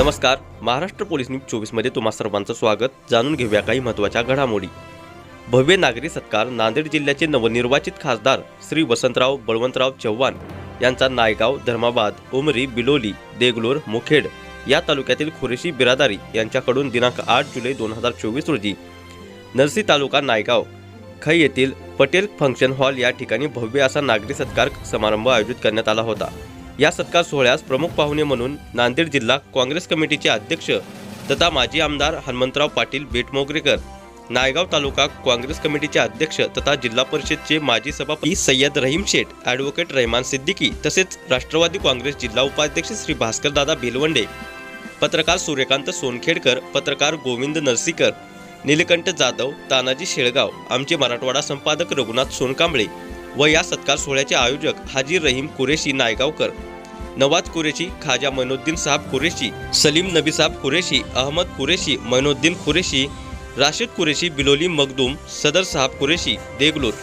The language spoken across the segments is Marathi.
नमस्कार महाराष्ट्र पोलीस न्यूज चोवीसमध्ये तुम्हा सर्वांचं स्वागत. जाणून घेऊया काही महत्त्वाच्या घडामोडी. भव्य नागरी सत्कार नांदेड जिल्ह्याचे नवनिर्वाचित खासदार श्री वसंतराव बळवंतराव चव्हाण यांचा नायगाव धर्माबाद उमरी बिलोली देगलोर मुखेड या तालुक्यातील खुरेशी बिरादारी यांच्याकडून दिनांक आठ जुलै दोन हजार चोवीस रोजी नरसी तालुका नायगाव खै येथील पटेल फंक्शन हॉल या ठिकाणी भव्य असा नागरी सत्कार समारंभ आयोजित करण्यात आला होता. या सत्कार सोहळ्यास प्रमुख पाहुणे म्हणून नांदेड जिल्हा काँग्रेस कमिटीचे अध्यक्ष तथा माजी आमदार हनुमंतराव पाटील बेटमोगरेकर नायगाव तालुका काँग्रेस कमिटीचे अध्यक्ष तथा जिल्हा परिषदचे माजी सभापती सय्यद रहीम शेठ ॲडव्होकेट रहमान सिद्दीकी तसेच राष्ट्रवादी काँग्रेस जिल्हा उपाध्यक्ष श्री भास्करदादा बेलवंडे पत्रकार सूर्यकांत सोनखेडकर पत्रकार गोविंद नरसीकर नीलकंठ जाधव तानाजी शेळगाव आमचे मराठवाडा संपादक रघुनाथ सोनकांबळे व या सत्कार सोहळ्याचे आयोजक हाजी रहीम कुरेशी नायगावकर नवाज कुरेशी खाजा मैनुद्दीन साहब कुरेशी सलीम नबी साहब कुरेशी अहमद कुरेशी मैनुद्दीन कुरेशी राशिद कुरेशी बिलोली मखदूम सदर साहब कुरेशी देगलूर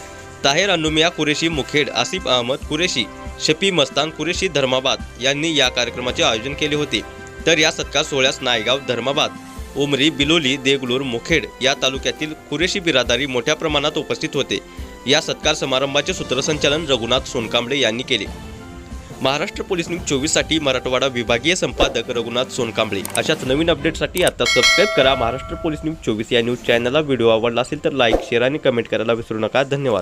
ताहेर अनुमिया कुरेशी मुखेड आसिफ अहमद कुरेशी शफी मस्तान कुरेशी धर्माबाद यांनी या कार्यक्रमाचे आयोजन केले होते. तर या सत्कार सोहळ्यास नायगाव धर्माबाद उमरी बिलोली देगलूर मुखेड या तालुक्यातील कुरेशी बिरादारी मोठ्या प्रमाणात उपस्थित होते. या सत्कार समारंभाचे सूत्रसंचालन रघुनाथ सोनकांबळे यांनी केले. महाराष्ट्र पोलीस न्यूज चोवीससाठी मराठवाडा विभागीय संपादक रघुनाथ सोनकांबळे. अशाच नवीन अपडेटसाठी आता सबस्क्राईब करा महाराष्ट्र पोलीस न्यूज चोवीस या न्यूज चॅनलला. व्हिडिओ आवडला असेल तर लाईक शेअर आणि कमेंट करायला विसरू नका. धन्यवाद.